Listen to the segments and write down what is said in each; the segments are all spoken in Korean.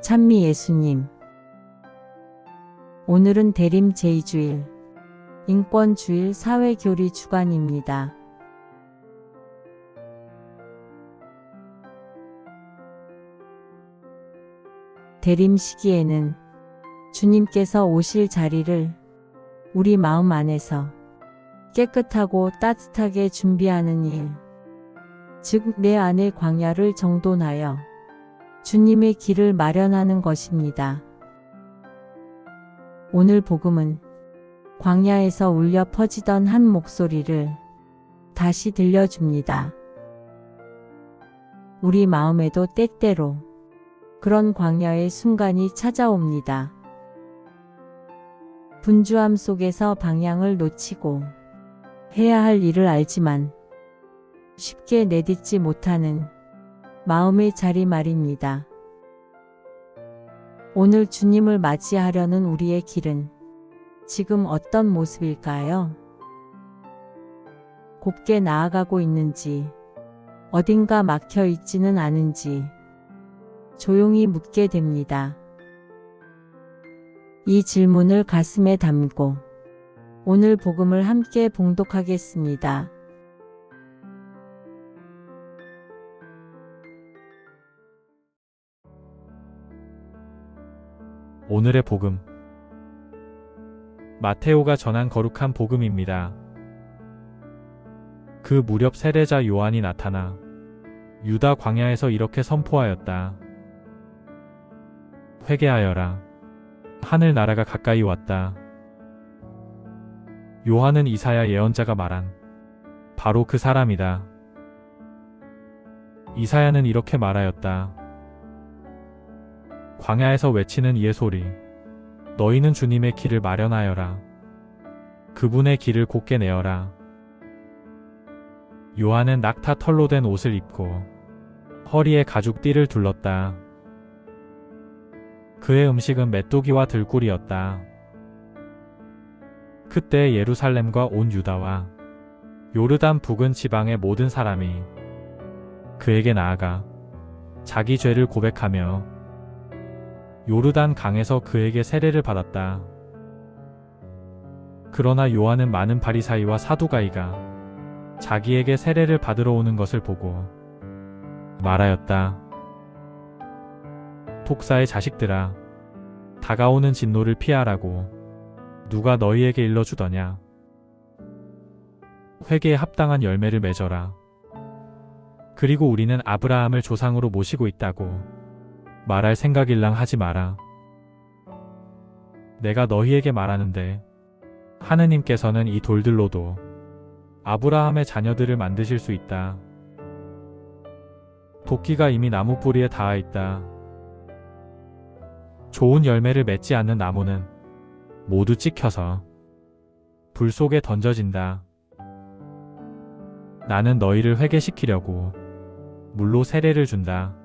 찬미 예수님. 오늘은 대림 제2주일, 인권주일 사회교리 주간입니다. 대림 시기에는 주님께서 오실 자리를 우리 마음 안에서 깨끗하고 따뜻하게 준비하는 일, 즉 내 안의 광야를 정돈하여 주님의 길을 마련하는 것입니다. 오늘 복음은 광야에서 울려 퍼지던 한 목소리를 다시 들려줍니다. 우리 마음에도 때때로 그런 광야의 순간이 찾아옵니다. 분주함 속에서 방향을 놓치고 해야 할 일을 알지만 쉽게 내딛지 못하는 마음의 자리 말입니다. 오늘 주님을 맞이하려는 우리의 길은 지금 어떤 모습일까요? 곱게 나아가고 있는지, 어딘가 막혀 있지는 않은지, 조용히 묻게 됩니다. 이 질문을 가슴에 담고 오늘 복음을 함께 봉독하겠습니다. 오늘의 복음. 마테오가 전한 거룩한 복음입니다. 그 무렵 세례자 요한이 나타나 유다 광야에서 이렇게 선포하였다. 회개하여라. 하늘 나라가 가까이 왔다. 요한은 이사야 예언자가 말한 바로 그 사람이다. 이사야는 이렇게 말하였다. 광야에서 외치는 이의 소리. 너희는 주님의 길을 마련하여라. 그분의 길을 곧게 내어라. 요한은 낙타 털로 된 옷을 입고 허리에 가죽띠를 둘렀다. 그의 음식은 메뚜기와 들꿀이었다. 그때 예루살렘과 온 유다와 요르단 북은 지방의 모든 사람이 그에게 나아가 자기 죄를 고백하며 요르단 강에서 그에게 세례를 받았다. 그러나 요한은 많은 바리사이와 사두가이가 자기에게 세례를 받으러 오는 것을 보고 말하였다. 독사의 자식들아, 다가오는 진노를 피하라고 누가 너희에게 일러주더냐? 회개에 합당한 열매를 맺어라. 그리고 우리는 아브라함을 조상으로 모시고 있다고 말할 생각일랑 하지 마라. 내가 너희에게 말하는데 하느님께서는 이 돌들로도 아브라함의 자녀들을 만드실 수 있다. 도끼가 이미 나무 뿌리에 닿아 있다. 좋은 열매를 맺지 않는 나무는 모두 찍혀서 불 속에 던져진다. 나는 너희를 회개시키려고 물로 세례를 준다.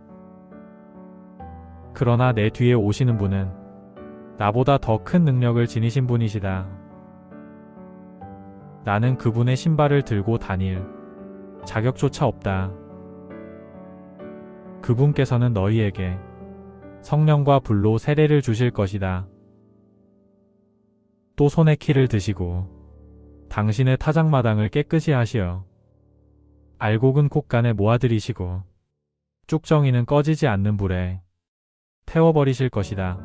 그러나 내 뒤에 오시는 분은 나보다 더 큰 능력을 지니신 분이시다. 나는 그분의 신발을 들고 다닐 자격조차 없다. 그분께서는 너희에게 성령과 불로 세례를 주실 것이다. 또 손에 키를 드시고 당신의 타작마당을 깨끗이 하시어 알곡은 콧간에 모아들이시고 쭉정이는 꺼지지 않는 불에 태워버리실 것이다.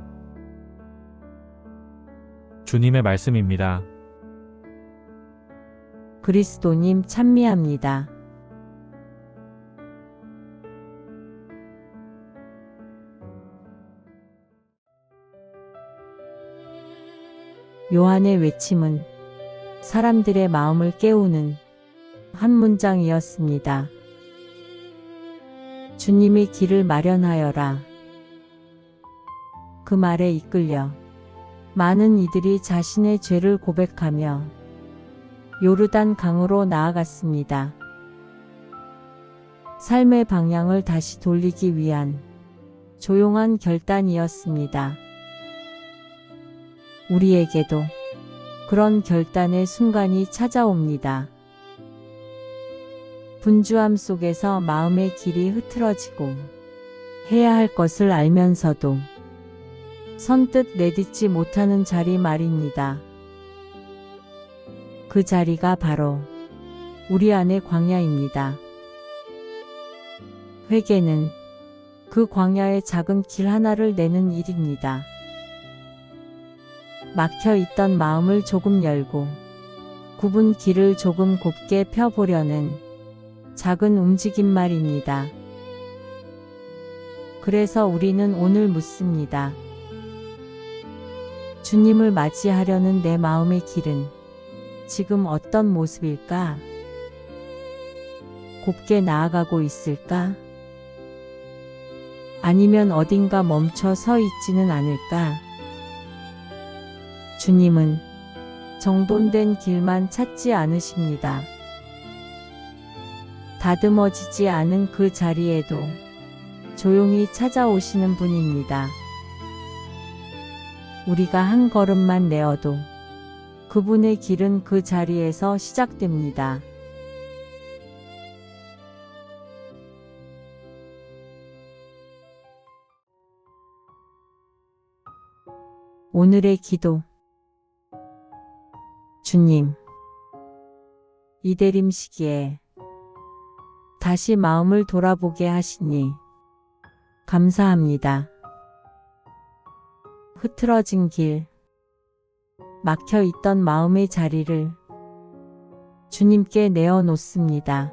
주님의 말씀입니다. 그리스도님 찬미합니다. 요한의 외침은 사람들의 마음을 깨우는 한 문장이었습니다. 주님의 길을 마련하여라. 그 말에 이끌려 많은 이들이 자신의 죄를 고백하며 요르단 강으로 나아갔습니다. 삶의 방향을 다시 돌리기 위한 조용한 결단이었습니다. 우리에게도 그런 결단의 순간이 찾아옵니다. 분주함 속에서 마음의 길이 흐트러지고 해야 할 것을 알면서도 선뜻 내딛지 못하는 자리 말입니다. 그 자리가 바로 우리 안의 광야입니다. 회개는 그 광야의 작은 길 하나를 내는 일입니다. 막혀 있던 마음을 조금 열고 굽은 길을 조금 곱게 펴보려는 작은 움직임 말입니다. 그래서 우리는 오늘 묻습니다. 주님을 맞이하려는 내 마음의 길은 지금 어떤 모습일까? 곱게 나아가고 있을까? 아니면 어딘가 멈춰 서 있지는 않을까? 주님은 정돈된 길만 찾지 않으십니다. 다듬어지지 않은 그 자리에도 조용히 찾아오시는 분입니다. 우리가 한 걸음만 내어도 그분의 길은 그 자리에서 시작됩니다. 오늘의 기도 주님 이대림 시기에 다시 마음을 돌아보게 하시니 감사합니다. 흐트러진 길, 막혀 있던 마음의 자리를 주님께 내어놓습니다.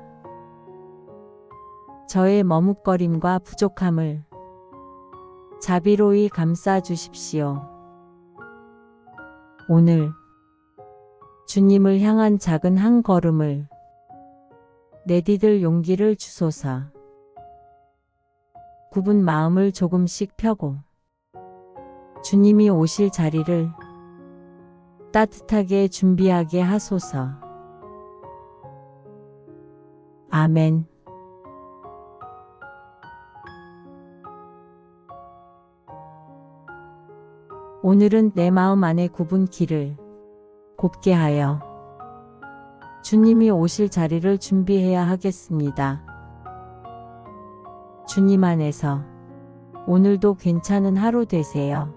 저의 머뭇거림과 부족함을 자비로이 감싸 주십시오. 오늘 주님을 향한 작은 한 걸음을 내디딜 용기를 주소서. 굽은 마음을 조금씩 펴고 주님이 오실 자리를 따뜻하게 준비하게 하소서. 아멘. 오늘은 내 마음 안에 굽은 길을 곱게 하여 주님이 오실 자리를 준비해야 하겠습니다. 주님 안에서 오늘도 괜찮은 하루 되세요.